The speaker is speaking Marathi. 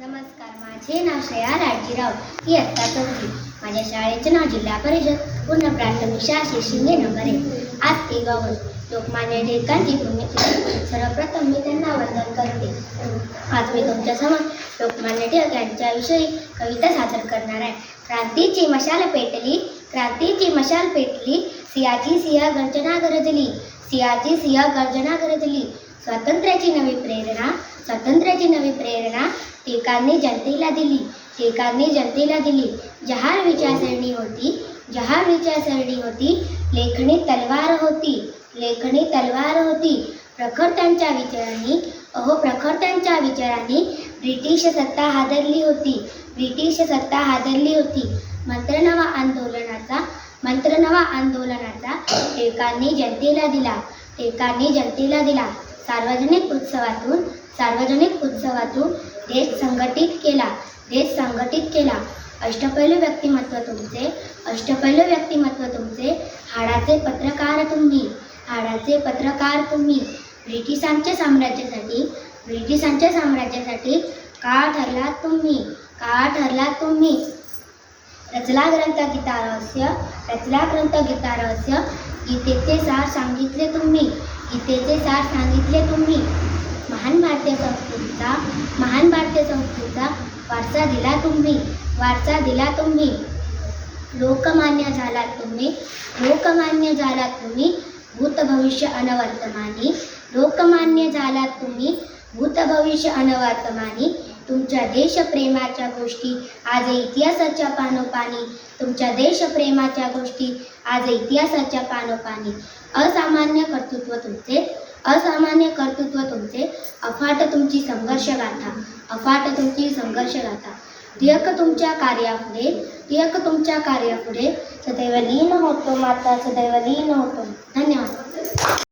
नमस्कार माझे नाव श्रेया राजजीराव ही आत्ता चौथी. माझ्या शाळेचे नाव जिल्हा परिषद पूर्ण प्राथमिक शाळा शिंगे नंबर आहे. आज एक ऑगस्ट. लोकमान्य टिळकांची पुण्यतिथी सर्वप्रथम मी त्यांना वंदन करते. आज मी तुमच्यासमोर लोकमान्य टिळक यांच्याविषयी कविता सादर करणार आहे. क्रांतीची मशाल पेटली क्रांतीची मशाल पेटली. सियाची सिया गर्जना गरजली. सियाची सिया गर्जना गरजली. स्वातंत्र्याची नवी प्रेरणा स्वातंत्र्याची नवी प्रेरणा टिळकांनी जनतेला दिली टिळकांनी जनतेला दिली. जहार विचारसरणी होती जहार विचारसरणी होती. लेखणी तलवार होती लेखणी तलवार होती. प्रखर त्यांच्या विचारांनी अहो प्रखर त्यांच्या विचारांनी ब्रिटिश सत्ता हादरली होती ब्रिटिश सत्ता हादरली होती. मंत्रनवा आंदोलनाचा मंत्रनवा आंदोलनाचा टिळकांनी जनतेला दिला टिळकांनी जनतेला दिला. सार्वजनिक उत्सवातून सार्वजनिक उत्सवातून देश संघटित केला. देश संघटित केला. अष्टपैलू व्यक्तिमत्व तुमचे. अष्टपैलू व्यक्तिमत्व तुमचे. हाडाचे पत्रकार तुम्ही. हाडाचे पत्रकार तुम्ही. ब्रिटिशांच्या साम्राज्यासाठी ब्रिटिशांच्या साम्राज्यासाठी का ठरला तुम्ही? का ठरला तुम्ही? रचला ग्रंथ गीता रहस्य. रचला ग्रंथ गीता रहस्य. गीतेचे सार सांगितले तुम्ही. गीतेचे सार सांगितले तुम्ही. महान भारतीय संस्कृतीचा महान भारतीय संस्कृतीचा वारसा दिला तुम्ही वारसा दिला तुम्ही. लोकमान्य झालात तुम्ही लोकमान्य झालात तुम्ही भूत भविष्य अनवर्तमानी. लोकमान्य झालात तुम्ही भूत भविष्य अनवर्तमानी. तुमच्या देशप्रेमाच्या गोष्टी आज इतिहासाच्या पानोपानी. तुमच्या देशप्रेमाच्या गोष्टी आज इतिहासाच्या पानोपानी. असामान्य कर्तृत्व तुमचे असामान्य कर्तृत्व तुमचे. अफाट तुमची संघर्ष गाथा अफाट तुमची संघर्ष गाथा. टिळक तुमच्या कार्यापुढे टिळक तुमच्या कार्यापुढे. सदैव लीन होतो माता सदैव लीन होतो. धन्यवाद.